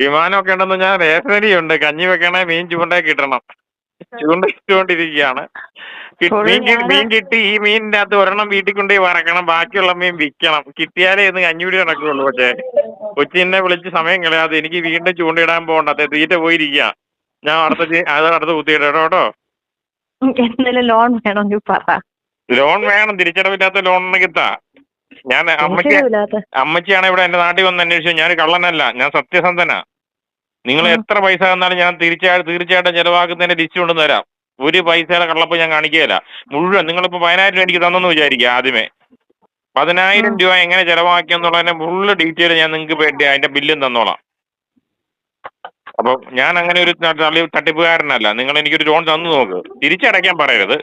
S1: വിമാനമൊക്കെ ഉണ്ടെന്ന് പറഞ്ഞാൽ റേഷനരി ഉണ്ട് കഞ്ഞി വെക്കണേ മീൻ ചൂണ്ടേ കിട്ടണം. [laughs]
S2: അപ്പോൾ
S1: മീൻ മീൻ കിട്ടി ഈ മീനിന്റെ അകത്ത് ഒരെണ്ണം വീട്ടിൽ കൊണ്ടുപോയി വറക്കണം ബാക്കിയുള്ള മീൻ വിൽക്കണം. കിട്ടിയാലേ ഇന്ന് കഞ്ഞൂടി നടക്കുള്ളൂ. പക്ഷേ കൊച്ചിനെ വിളിച്ച് സമയം കളയാതെ എനിക്ക് വീണ്ടും ചൂണ്ടയിടാൻ പോകണ്ട. അതെ തീറ്റ പോയിരിക്കുക ഞാൻ അടുത്ത അത് അടുത്ത കുത്തിയിട്ടോ കേട്ടോ
S2: എന്തെങ്കിലും ലോൺ വേണമെങ്കിൽ പറ.
S1: ലോൺ വേണം. തിരിച്ചടവില്ലാത്ത ലോൺ ഉണ്ടെങ്കിൽ ഞാൻ
S2: തിരിച്ചടവില്ലാത്ത
S1: അമ്മച്ചിയാണ് ഇവിടെ എന്റെ നാട്ടിൽ വന്ന് അന്വേഷിച്ചത്. ഞാൻ കള്ളനല്ല. ഞാൻ സത്യസന്ധനാ. നിങ്ങൾ എത്ര പൈസ തന്നാലും ഞാൻ തീർച്ചയായിട്ടും തീർച്ചയായിട്ടും ചെലവാക്കുന്നതിന്റെ ലിസ്റ്റ് കൊണ്ടു തരാം. ഒരു പൈസയുടെ കള്ളപ്പ് ഞാൻ കാണിക്കുകയില്ല. മുഴുവൻ നിങ്ങളിപ്പോ പതിനായിരം രൂപ എനിക്ക് തന്നെന്ന് വിചാരിക്കുക ആദ്യമേ. പതിനായിരം രൂപ എങ്ങനെ ചെലവാക്കി എന്നുള്ളതിന്റെ ഫുള്ള് ഡീറ്റെയിൽ ഞാൻ നിങ്ങൾക്ക് വേണ്ടി അതിന്റെ ബില്ലും തന്നോളാം. അപ്പൊ ഞാൻ അങ്ങനെ ഒരു തള്ളി തട്ടിപ്പുകാരനല്ല. നിങ്ങൾ എനിക്കൊരു ലോൺ തന്നു നോക്ക്. തിരിച്ചടയ്ക്കാൻ പറയരുത്.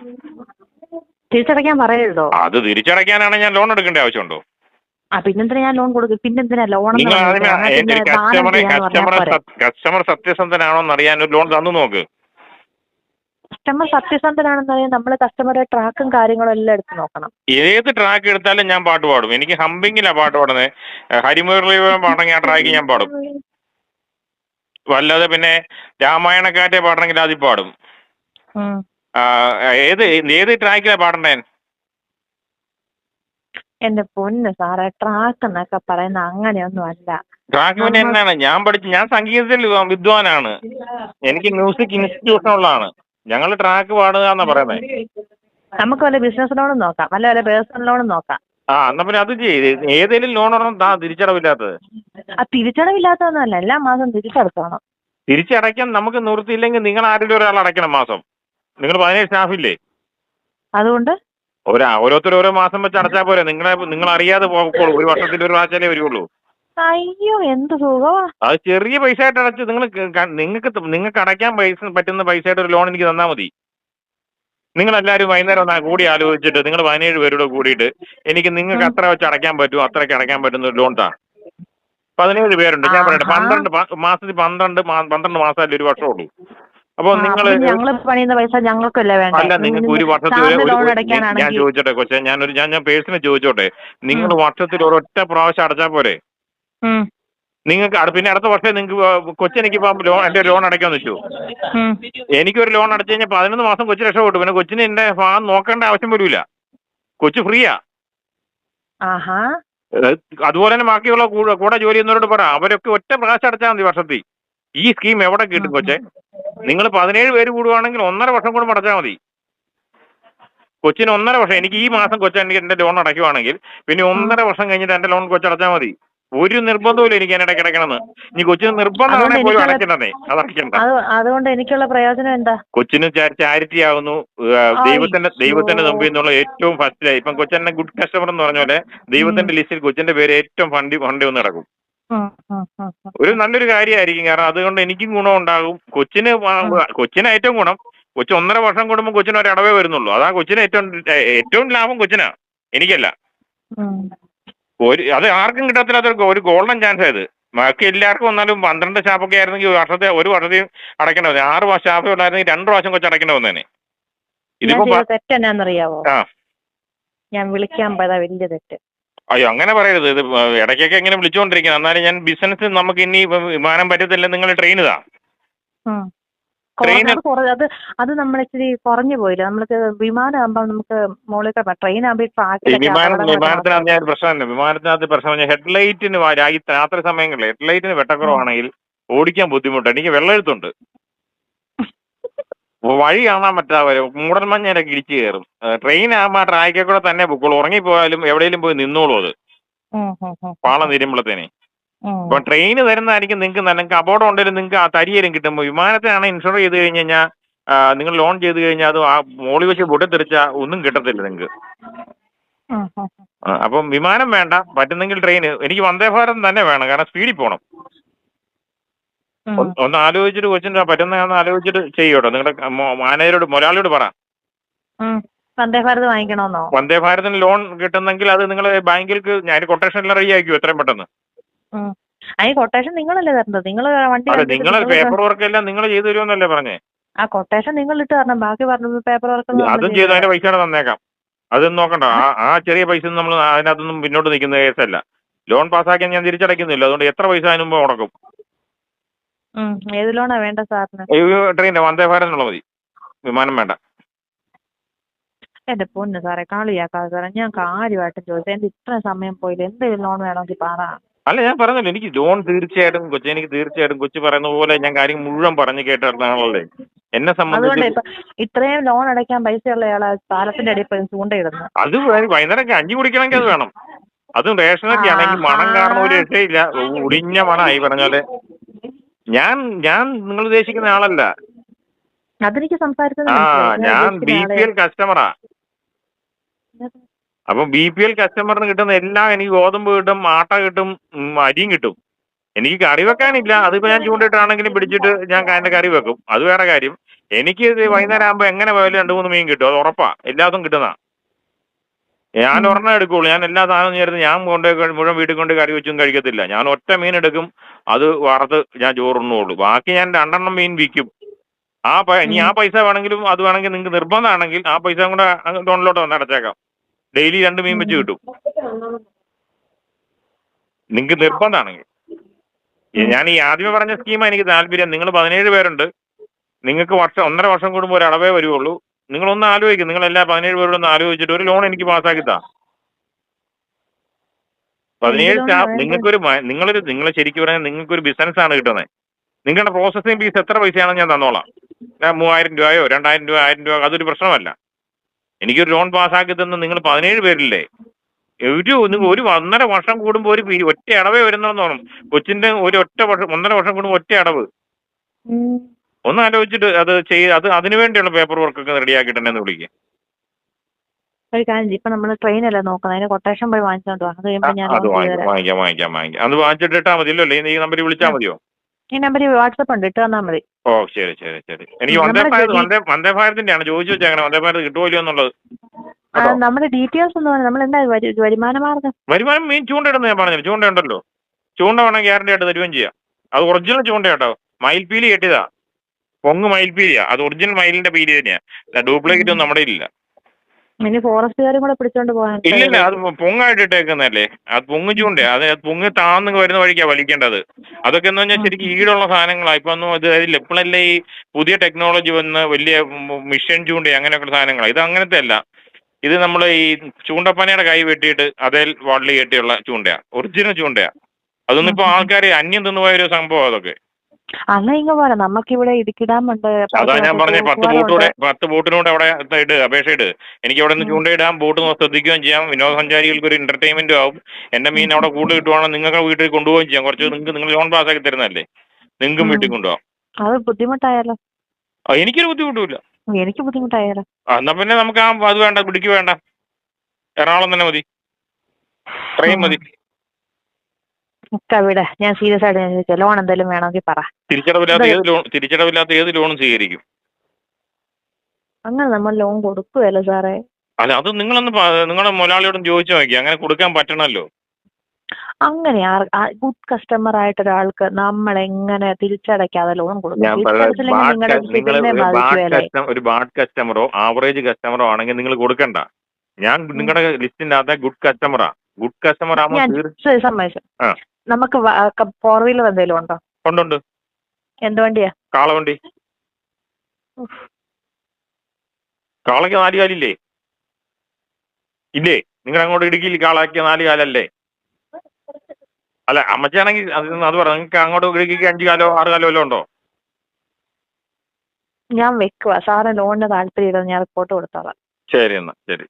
S2: തിരിച്ചടയ്ക്കാൻ പറയരുതോ?
S1: അത് തിരിച്ചടയ്ക്കാനാണ് ഞാൻ ലോൺ എടുക്കേണ്ട ആവശ്യമുണ്ടോ?
S2: ആ പിന്നെന്തിനാ ഞാൻ ലോൺ കൊടുക്കും പിന്നെന്തിനാ ലോൺ
S1: നിങ്ങൾ ആദ്യമേ എന്റെ കസ്റ്റമറെ കസ്റ്റമർ സത്യസന്ധനാണോ എന്ന് അറിയാൻ ഒരു ലോൺ തന്നു നോക്ക്.
S2: കസ്റ്റമർ സത്യസന്ധനാണെന്ന് പറയാൻ നമ്മൾ കസ്റ്റമറുടെ ട്രാക്കും കാര്യങ്ങളും എല്ലാം എടുത്ത് നോക്കണം.
S1: ഏത് ട്രാക്ക് എടുത്താലും ഞാൻ പാട്ട് പാടും. എനിക്ക് ഹമ്പിങ്ങിലാ പാട്ട് പാടുന്നത് ഹരിമുരളി പാടണെങ്കിൽ ആ ട്രാക്ക് ഞാൻ പാടും. വല്ലാതെ പിന്നെ രാമായണക്കാറ്റെ പാടണമെങ്കിൽ അതിൽ പാടും. ഏത് ഏത് ട്രാക്കിലാ പാടണ്ടേ?
S2: എന്റെ പൊന്ന് സാറേ ട്രാക്ക് എന്നൊക്കെ പറയുന്ന അങ്ങനെയൊന്നും അല്ല
S1: ട്രാക്ക് പിന്നെ എന്നാണ്? ഞാൻ പഠിച്ചു ഞാൻ സംഗീതത്തിൽ വിദ്വാനാണ്. എനിക്ക് മ്യൂസിക് ഇൻസ്റ്റിറ്റ്യൂഷൻ ഉള്ളതാണ് ഞങ്ങൾ ട്രാക്ക് പാടുക എന്നാ പറയുന്നത്
S2: നമുക്ക് വല്ല ബിസിനസ് ലോണും നോക്കാം. വല്ല വല്ല പേഴ്സണൽ ലോണും നോക്കാം.
S1: ആ എന്നാ പിന്നെ അത് ചെയ്ത് ഏതെങ്കിലും ലോൺ ഒരെണ്ണം താ തിരിച്ചടവില്ലാത്തത്.
S2: ആ തിരിച്ചടവില്ലാത്തതൊന്നുമല്ല എല്ലാ മാസം തിരിച്ചടക്കണം.
S1: തിരിച്ചടയ്ക്കാൻ നമുക്ക് നിവൃത്തിയില്ലെങ്കിൽ നിങ്ങൾ ആരെങ്കിലും ഒരാൾ അടയ്ക്കണം മാസം. നിങ്ങൾ പതിനേഴ് സ്റ്റാഫില്ലേ?
S2: അതുകൊണ്ട്
S1: ഒരാ ഓരോരുത്തർ ഓരോ മാസം വെച്ച് അടച്ചാൽ പോരെ. നിങ്ങളെ നിങ്ങൾ അറിയാതെ പോകോളൂ ഒരു വർഷത്തിൽ ഒരു പ്രാവശ്യമല്ലേ വരുള്ളൂ.
S2: അയ്യോ എന്ത് സുഖവാ.
S1: അത് ചെറിയ പൈസ ആയിട്ട് അടച്ച് നിങ്ങൾ നിങ്ങൾക്ക് നിങ്ങൾക്ക് അടയ്ക്കാൻ പൈസ പറ്റുന്ന പൈസ ആയിട്ട് ഒരു ലോൺ എനിക്ക് തന്നാൽ മതി. നിങ്ങൾ എല്ലാവരും വൈകുന്നേരം ഒന്ന് കൂടി ആലോചിച്ചിട്ട് നിങ്ങൾ പതിനേഴ് പേരോട് കൂടിയിട്ട് എനിക്ക് നിങ്ങൾക്ക് അത്ര വെച്ച് അടയ്ക്കാൻ പറ്റും അത്രയ്ക്ക് അടയ്ക്കാൻ പറ്റുന്ന ഒരു ലോൺ താ. പതിനേഴ് പേരുണ്ട് ഞാൻ പറയട്ടെ. പന്ത്രണ്ട് മാസത്തിൽ പന്ത്രണ്ട് പന്ത്രണ്ട് മാസമല്ലേ ഒരു വർഷം ഉള്ളൂ അപ്പോൾ
S2: ആ,
S1: നിങ്ങൾ
S2: അപ്പൊ ഞങ്ങൾ പണിയുന്ന പൈസ ഞങ്ങൾക്കല്ലേ വേണ്ട?
S1: അല്ല നിങ്ങൾക്ക് ഒരു വർഷത്തിൽ ഞാൻ ചോദിച്ചോട്ടെ കൊച്ചെ ഞാനൊരു ഞാൻ ഞാൻ പേഴ്സണൽ ചോദിച്ചോട്ടെ. നിങ്ങൾ വർഷത്തിൽ ഒരൊറ്റ പ്രാവശ്യം അടച്ചാൽ പോരെ? നിങ്ങൾക്ക് പിന്നെ അടുത്ത വർഷം നിങ്ങൾക്ക് കൊച്ചെനിക്ക് ഇപ്പം ലോൺ എന്റെ ലോൺ അടയ്ക്കാന്ന് വെച്ചു. എനിക്കൊരു ലോൺ അടച്ചു കഴിഞ്ഞാൽ പതിനൊന്ന് മാസം കൊച്ചു രക്ഷപ്പെട്ടു. പിന്നെ കൊച്ചിന് എന്റെ ഭാഗം നോക്കേണ്ട ആവശ്യം വരില്ല കൊച്ചു ഫ്രീയാ. അതുപോലെ തന്നെ ബാക്കിയുള്ള കൂടെ- കൂടെ ജോലി ചെയ്യുന്നവരോട് പറ അവരൊക്കെ ഒറ്റ പ്രാവശ്യം അടച്ചാൽ മതി വർഷത്തിൽ. ഈ സ്കീം എവിടെ കിട്ടും കൊച്ചെ? നിങ്ങൾ പതിനേഴ് പേര് കൂടുവാണെങ്കിൽ ഒന്നര വർഷം കൂടെ അടച്ചാൽ മതി. കൊച്ചിന് ഒന്നര വർഷം എനിക്ക് ഈ മാസം കൊച്ചു എനിക്ക് എന്റെ ലോൺ അടയ്ക്കുവാണെങ്കിൽ പിന്നെ ഒന്നര വർഷം കഴിഞ്ഞിട്ട് എന്റെ ലോൺ കൊച്ചടച്ചാൽ മതി. ഒരു നിർബന്ധവും എനിക്ക് ഇടയ്ക്ക് അടയ്ക്കണമെന്ന്. ഇനി കൊച്ചിന് നിർബന്ധമാണെങ്കിൽ
S2: അതുകൊണ്ട്
S1: പോലും
S2: എനിക്കത്
S1: അടയ്ക്കണ്ടേ? അത് അടയ്ക്കണ്ട.
S2: അതുകൊണ്ട് എനിക്കുള്ള പ്രയോജനം എന്താ?
S1: കൊച്ചിന് ചാരിറ്റി ആവുന്നു. ദൈവത്തിന്റെ ദൈവത്തിന്റെ മുമ്പിൽ നിന്നുള്ള ഏറ്റവും ഫസ്റ്റ് ഇപ്പം കൊച്ചെന്നെ ഗുഡ് കസ്റ്റമർ എന്ന് പറഞ്ഞ പോലെ ദൈവത്തിന്റെ ലിസ്റ്റിൽ കൊച്ചിന്റെ പേര് ഏറ്റവും ഫണ്ടി ഫണ്ടി വന്ന് കിടക്കും. ഒരു നല്ലൊരു കാര്യമായിരിക്കും. കാരണം അതുകൊണ്ട് എനിക്കും ഗുണം ഉണ്ടാകും കൊച്ചിന് കൊച്ചിന് ഏറ്റവും ഗുണം. കൊച്ചു ഒന്നര വർഷം കൂടുമ്പോൾ കൊച്ചിന് ഒരു അടവേ വരുന്നുള്ളൂ. അതാ കൊച്ചിന് ഏറ്റവും ഏറ്റവും ലാഭം കൊച്ചിനാ. എനിക്കല്ല. ഒരു അത് ആർക്കും കിട്ടത്തില്ലാത്ത ഒരു ഗോൾഡൻ ചാൻസ് ഇത്. ബാക്കി എല്ലാവർക്കും വന്നാലും പന്ത്രണ്ട് ശാപ്പൊക്കെ ആയിരുന്നെങ്കിൽ വർഷത്തെ ഒരു വർഷത്തെയും അടയ്ക്കേണ്ട വന്നേ. ആറ് സ്റ്റാഫ് ഉണ്ടായിരുന്നെങ്കിൽ രണ്ട് പ്രാവശ്യം കൊച്ചു അടയ്ക്കേണ്ട വന്നേനെ. ഇതിപ്പോ
S2: തെറ്റ് എന്നാന്നറിയാവോ. ഞാൻ വിളിക്കാൻ പോയതാ വലിയ തെറ്റ്.
S1: അയ്യോ അങ്ങനെ പറയരുത്. ഇത് ഇടയ്ക്കൊക്കെ എങ്ങനെ വിളിച്ചുകൊണ്ടിരിക്കുന്നത് എന്നാലും ഞാൻ ബിസിനസ് നമുക്ക് ഇനി വിമാനം പറ്റത്തില്ല. നിങ്ങൾ ട്രെയിൻ ഇതാ.
S2: അത് അത് നമ്മൾ ഇച്ചിരി കുറഞ്ഞു പോയില്ല. നമ്മൾക്ക് വിമാനം ആകുമ്പോൾ നമുക്ക് മുകളിൽ ട്രെയിൻ ആകുമ്പോൾ
S1: വിമാനത്തിനകത്ത് ഞാൻ പ്രശ്നമില്ല വിമാനത്തിനകത്ത് പ്രശ്നം ഹെഡ്ലൈറ്റിന് രാത്രി സമയങ്ങളിൽ ഹെഡ്ലൈറ്റിന് വെട്ടക്കുറവാണെങ്കിൽ ഓടിക്കാൻ ബുദ്ധിമുട്ടാണ് എനിക്ക് വെള്ളമെഴുത്തുണ്ട്. വഴി കാണാൻ പറ്റാതെ മൂടൽമഞ്ഞയിലൊക്കെ ഇടിച്ചു കയറും. ട്രെയിൻ ആകുമ്പോൾ ആ ട്രാക്കിൽ കൂടെ തന്നെ പൊക്കോളൂ. ഉറങ്ങിപ്പോയാലും എവിടെയെങ്കിലും പോയി നിന്നോളൂ അത്. പാളം തിരുമ്പളത്തേനെ. അപ്പൊ ട്രെയിന് തരുന്നതായിരിക്കും നിങ്ങൾക്ക് നല്ല നിങ്ങൾക്ക് അപകടം ഉണ്ടെങ്കിലും നിങ്ങൾക്ക് ആ തരിയേലും കിട്ടുമ്പോൾ വിമാനത്തിനാണ് ഇൻഷുർ ചെയ്ത് കഴിഞ്ഞ് കഴിഞ്ഞാൽ നിങ്ങൾ ലോൺ ചെയ്ത് കഴിഞ്ഞാൽ അത് ആ മോളി വെച്ച് പൊട്ടിത്തെറിച്ച ഒന്നും കിട്ടത്തില്ല നിങ്ങൾക്ക്. അപ്പം വിമാനം വേണ്ട. പറ്റുന്നെങ്കിൽ ട്രെയിന് എനിക്ക് വന്ദേ ഭാരത് തന്നെ വേണം. കാരണം സ്പീഡിൽ പോകണം. ഒന്ന് ആലോചിച്ചിട്ട് കൊച്ചിന്റെ പറ്റുന്ന ആലോചിച്ചിട്ട് ചെയ്യോട്ടോ. നിങ്ങളുടെ മാനേജരോട് മൊരാളിയോട് പറ.
S2: വന്ദേ ഭാരത് വാങ്ങിക്കണമെന്നോ
S1: വന്ദേ ഭാരതിന് ലോൺ കിട്ടുന്നെങ്കിൽ അത് നിങ്ങൾ ബാങ്കിൽക്ക് ഞാൻ കൊട്ടേഷൻ എല്ലാം റെഡി ആക്കിയോ എത്രയും പെട്ടെന്ന്.
S2: അതിന് കൊട്ടേഷൻ നിങ്ങളല്ലേ തരുന്നത് നിങ്ങൾ വണ്ടി
S1: നിങ്ങൾ പേപ്പർ വർക്ക് എല്ലാം നിങ്ങൾ ചെയ്തു തരുമെന്നല്ലേ പറഞ്ഞേ.
S2: ആ കൊട്ടേഷൻ നിങ്ങൾ ഇട്ട് തരണം. ബാക്കി പറഞ്ഞത് പേപ്പർ വർക്ക്
S1: അതും ചെയ്ത് അതിന്റെ പൈസ തന്നേക്കാം. അതൊന്നും നോക്കണ്ട. ആ ആ ചെറിയ പൈസ നമ്മൾ അതിനകത്തൊന്നും പിന്നോട്ട് നിൽക്കുന്ന കേസല്ല. ലോൺ പാസ്സാക്കിയാൽ ഞാൻ തിരിച്ചടയ്ക്കുന്നില്ല. അതുകൊണ്ട് എത്ര പൈസ അതിന് മുമ്പ് മുടക്കും.
S2: ഏത് ലോണാ വേണ്ട സാറിന്
S1: ട്രെയിനിന്റെ വന്ദേ ഭാരതിനുള്ള മതി വിമാനം വേണ്ട
S2: എന്റെ പൊന്ന് സാറേ കളിയാക്കാതെ സാറേ ഞാൻ കാര്യമായിട്ടും ചോദിച്ചു എന്റെ ഇത്ര സമയം പോയില്ല എന്തെങ്കിലും ലോൺ വേണമെങ്കിൽ പറ
S1: അല്ല ഞാൻ പറഞ്ഞല്ലോ എനിക്ക് ലോൺ തീർച്ചയായിട്ടും കൊച്ചി എനിക്ക് തീർച്ചയായിട്ടും കൊച്ചി പറയുന്ന പോലെ ഞാൻ കാര്യം മുഴുവൻ പറഞ്ഞു കേട്ടിരുന്ന ആളല്ലേ എന്നെ സംബന്ധിച്ച്
S2: ഇത്രയും ലോൺ അടയ്ക്കാൻ പൈസയുള്ള ആളാ പാലത്തിന്റെ അടിയിൽ ചൂണ്ടയിടുന്നു
S1: അത് വൈകുന്നേരം അഞ്ചു കുടിക്കണമെങ്കിൽ അത് വേണം അതും റേഷനൊക്കെ ആണെങ്കിൽ മണം കാരണം ഒരു രക്ഷയില്ല ഒടിഞ്ഞ മണമായി പറഞ്ഞാൽ ഞാൻ ഞാൻ നിങ്ങൾ ഉദ്ദേശിക്കുന്ന ആളല്ല.
S2: അതെനിക്ക് സംസാരിച്ചത്
S1: ആ
S2: മനസ്സിലായി.
S1: ഞാൻ ബി പി എൽ കസ്റ്റമറാ അപ്പൊ ബി പി എൽ കസ്റ്റമറിന് കിട്ടുന്ന എല്ലാം എനിക്ക് ഗോതമ്പ് കിട്ടും ആട്ട കിട്ടും അരിയും കിട്ടും. എനിക്ക് കറി വെക്കാനില്ല. അതിപ്പോ ഞാൻ ചൂണ്ടിട്ടാണെങ്കിലും പിടിച്ചിട്ട് ഞാൻ അതിന്റെ കറി വെക്കും. അത് വേറെ കാര്യം. എനിക്ക് ഇത് വൈകുന്നേരം ആകുമ്പോ എങ്ങനെ പോയാലും രണ്ടു മൂന്ന് മീൻ കിട്ടും. അത് ഉറപ്പാ. എല്ലാതും കിട്ടുന്ന ഞാൻ. ഒരെണ്ണം എടുക്കുള്ളൂ. ഞാൻ എല്ലാ സാധനവും ചേർത്ത് ഞാൻ കൊണ്ടുപോയി മുഴുവൻ വീട്ടിൽ കൊണ്ട് കറി വെച്ചും കഴിക്കത്തില്ല. ഞാൻ ഒറ്റ മീൻ എടുക്കും. അത് വറുത്ത് ഞാൻ ചോറുണ്ണുള്ളൂ. ബാക്കി ഞാൻ രണ്ടെണ്ണം മീൻ വിൽക്കും. ആ ഇനി ആ പൈസ വേണമെങ്കിലും അത് വേണമെങ്കിൽ നിങ്ങൾക്ക് നിർബന്ധമാണെങ്കിൽ ആ പൈസ കൂടെ ഡോണിലോട്ട് വന്ന് അടച്ചേക്കാം. ഡെയിലി രണ്ട് മീൻ വെച്ച് കിട്ടും. നിങ്ങൾക്ക് നിർബന്ധമാണെങ്കിൽ. ഞാൻ ഈ ആദ്യമേ പറഞ്ഞ സ്കീമാണ് എനിക്ക് താല്പര്യം. നിങ്ങൾ പതിനേഴ് പേരുണ്ട്. നിങ്ങൾക്ക് വർഷം ഒന്നര വർഷം കൂടുമ്പോൾ ഒരു അടവേ വരുവുള്ളൂ. നിങ്ങളൊന്ന് ആലോചിക്കും. നിങ്ങൾ എല്ലാ പതിനേഴ് പേരോട് ഒന്ന് ആലോചിച്ചിട്ട് ഒരു ലോൺ എനിക്ക് പാസ്സാക്കി താ പതിനേഴ് സ്റ്റാഫ്. നിങ്ങൾക്കൊരു നിങ്ങളൊരു നിങ്ങൾ ശരിക്കും പറഞ്ഞാൽ നിങ്ങൾക്കൊരു ബിസിനസ് ആണ് കിട്ടുന്നത് നിങ്ങളുടെ പ്രോസസ്സിംഗ് ഫീസ് എത്ര പൈസയാണെന്ന് ഞാൻ തന്നോളാം. ഞാൻ മൂവായിരം രൂപയോ രണ്ടായിരം രൂപ ആയിരം രൂപ അതൊരു പ്രശ്നമല്ല. എനിക്കൊരു ലോൺ പാസ്സാക്കി തന്ന് നിങ്ങൾ പതിനേഴ് പേരില്ലേ? ഒരു നിങ്ങൾ ഒരു ഒന്നര വർഷം കൂടുമ്പോൾ ഒരു ഒറ്റ അടവേ വരുന്നെന്ന് തോന്നും. കൊച്ചിന്റെ ഒരു ഒറ്റ വർഷം ഒന്നര വർഷം കൂടുമ്പോൾ ഒറ്റ അടവ്. ഒന്ന് ആലോചിച്ചിട്ട് അത് ചെയ് അത് അതിനു വേണ്ടിയുള്ള പേപ്പർ വർക്ക് ഒക്കെ റെഡിയാക്കിയിട്ട് എന്നെ വിളിക്കുക
S2: ഒരു കാര്യം. ഇപ്പൊ നമ്മൾ ട്രെയിനല്ലേ നോക്കുന്നത്? അതിന് കൊട്ടേഷൻ പോയി വാങ്ങിച്ചോണ്ട് അത് കഴിയുമ്പോൾ ഞാൻ
S1: അത് വാങ്ങിക്കാം വാങ്ങിക്കാം വാങ്ങിക്കാം അത് വാങ്ങിച്ചിട്ട് അല്ലേ? ഈ നമ്പറിൽ വിളിച്ചാൽ മതിയോ?
S2: ഈ നമ്പറിൽ വാട്സപ്പ് ഉണ്ട്. ഇട്ട് തന്നാൽ മതി.
S1: ഓ ശരി ശരി ശരി. എനിക്ക് വന്ദേ ഭാരത് വന്ദേ വന്ദേ ഭാരതിന്റെ ആണ് ചോദിച്ചു വെച്ചേക്കണം വന്ദേ ഭാരത് കിട്ടുമല്ലോ എന്നുള്ളത്.
S2: നമ്മുടെ ഡീറ്റെയിൽസ് എന്ന് പറഞ്ഞാൽ നമ്മൾ എന്താ വരു- വരുമാന മാർഗം?
S1: വരുമാനം മീൻ ചൂണ്ടയിടുന്ന ഞാൻ പറഞ്ഞു ചൂണ്ട ഉണ്ടല്ലോ ചൂണ്ട വേണം ഗ്യാരണ്ടി ആയിട്ട് തരുകയും ചെയ്യാം. അത് ഒറിജിനൽ ചൂണ്ട കേട്ടോ മയിൽപീലി കെട്ടിയതാ. പൊങ്ങ് മയിൽപീലിയാ അത് ഒറിജിനൽ മയിലിന്റെ പീലി തന്നെയാ. ഡ്യൂപ്ലിക്കേറ്റ് ഒന്നും നമ്മുടെ ഇല്ല.
S2: ഇനി ഫോറസ്റ്റുകാരും കൂടെ പിടിച്ചോണ്ട് പോകാൻ
S1: ഇല്ലില്ല അത് പൊങ്ങായിട്ട് ഇട്ടേക്കുന്നല്ലേ അത് പൊങ്ങ് ചൂണ്ട അത് പൊങ്ങ് താന്ന് വരുന്ന വഴിക്കാ വലിക്കേണ്ടത്. അതൊക്കെ എന്ന് പറഞ്ഞാൽ ശരിക്കും ഈടുള്ള സാധനങ്ങളാ. ഇപ്പൊ ഒന്നും ഇത് അതിൽ എപ്പോഴല്ലേ ഈ പുതിയ ടെക്നോളജി വന്ന് വലിയ മിഷൻ ചൂണ്ട അങ്ങനെയൊക്കെ സാധനങ്ങളാ. ഇത് അങ്ങനത്തെ അല്ല. ഇത് നമ്മൾ ഈ ചൂണ്ടപ്പനയുടെ കൈ വെട്ടിയിട്ട് അതേ വള്ളി കെട്ടിയുള്ള ചൂണ്ടയാ. ഒറിജിനൽ ചൂണ്ടയാ. അതൊന്നും ഇപ്പൊ ആൾക്കാർ അന്യം തിന്നുപോയ ഒരു സംഭവം അതൊക്കെ.
S2: അന്ന് ഇങ്ങ പോലെ നമുക്കിവിടെ ഇടുക്കി ഡാം ഉണ്ട്
S1: അതാ ഞാൻ പറഞ്ഞ പത്ത്
S2: ബോട്ടിലൂടെ
S1: ബോട്ടൂടെ. പത്ത് ബോട്ടിനോട് അവിടെ ഇട് അപേക്ഷ ഇട്. എനിക്ക് അവിടെ നിന്ന്. ചൂണ്ടയിടാം ബോട്ട് ശ്രദ്ധിക്കുകയും ചെയ്യാം. വിനോദസഞ്ചാരികൾക്ക് ഒരു എന്റർടൈൻമെന്റും ആവും. എന്റെ മീൻ അവിടെ കൂടുതൽ കിട്ടുവാണെങ്കിൽ നിങ്ങൾക്ക് വീട്ടിൽ കൊണ്ടുപോവുകയും ചെയ്യാം. കുറച്ച് നിങ്ങൾക്ക് നിങ്ങൾ ലോൺ പാസ് പാസ്സാക്കി തരുന്നതല്ലേ? നിങ്ങൾക്കും. വീട്ടിൽ കൊണ്ടുപോകാം
S2: അത് ബുദ്ധിമുട്ടായാലോ?
S1: എനിക്കൊരു ബുദ്ധിമുട്ടില്ല
S2: എനിക്ക് ബുദ്ധിമുട്ടായാലോ?
S1: എന്നാ പിന്നെ നമുക്ക് ആ അത് വേണ്ട പിടിക്ക് വേണ്ട. എറണാകുളം തന്നെ മതി. ട്രെയിൻ മതി.
S2: ഒക്കെ ഞാൻ സീരിയസ് ആയിട്ട് ഞാൻ ചോദിച്ചാൽ ലോൺ എന്തെങ്കിലും വേണമെങ്കിൽ പറ.
S1: തിരിച്ചടവില്ലാത്ത ഏത് ലോൺ തിരിച്ചടവില്ലാത്ത ഏത് ലോണും സ്വീകരിക്കും?
S2: അങ്ങനെ നമ്മൾ ലോൺ കൊടുക്കുവല്ലോ സാറേ?
S1: അല്ല അത് നിങ്ങളൊന്ന് നിങ്ങളുടെ മുതലാളിയോടും ചോദിച്ചു നോക്കി അങ്ങനെ കൊടുക്കാൻ പറ്റണല്ലോ.
S2: അങ്ങനെ ഗുഡ് കസ്റ്റമർ ആയിട്ട് ഒരാൾക്ക് നമ്മൾ എങ്ങനെ തിരിച്ചടയ്ക്കാതെ ലോൺ കൊടുക്കും?
S1: ഒരു ബാഡ് കസ്റ്റമറോ ആവറേജ് കസ്റ്റമറോ ആണെങ്കിൽ നിങ്ങൾ കൊടുക്കണ്ട. ഞാൻ നിങ്ങളുടെ ലിസ്റ്റിന്റെ അകത്തെ ഗുഡ് കസ്റ്റമറാ ഗുഡ് കസ്റ്റമർ
S2: ആവുമ്പോൾ
S1: ആകുമ്പോൾ
S2: നമുക്ക് ഫോർ വീലർ എന്തെങ്കിലും ഉണ്ടോ?
S1: ഉണ്ടുണ്ട്
S2: എന്ത് വണ്ടിയാ?
S1: കാളവണ്ടി കാളയ്ക്ക് നാല് കാലില്ലേ? ഇല്ലേ? നിങ്ങൾ അങ്ങോട്ട് ഇടുക്കിയിൽ കാളയ്ക്ക് നാല് കാലല്ലേ? അല്ല അമ്മച്ചാണെങ്കിൽ അത് അത് പറഞ്ഞു നിങ്ങൾക്ക് അങ്ങോട്ട് ഇടുക്കിക്ക് അഞ്ച് കാലോ ആറ് കാലോ വല്ലതും ഉണ്ടോ?
S2: ഞാൻ വെക്കുക സാറ് ലോണിന് താല്പര്യം ഞാൻ റിപ്പോർട്ട് കൊടുത്തോളാം.
S1: ശരി എന്നാ. ശരി.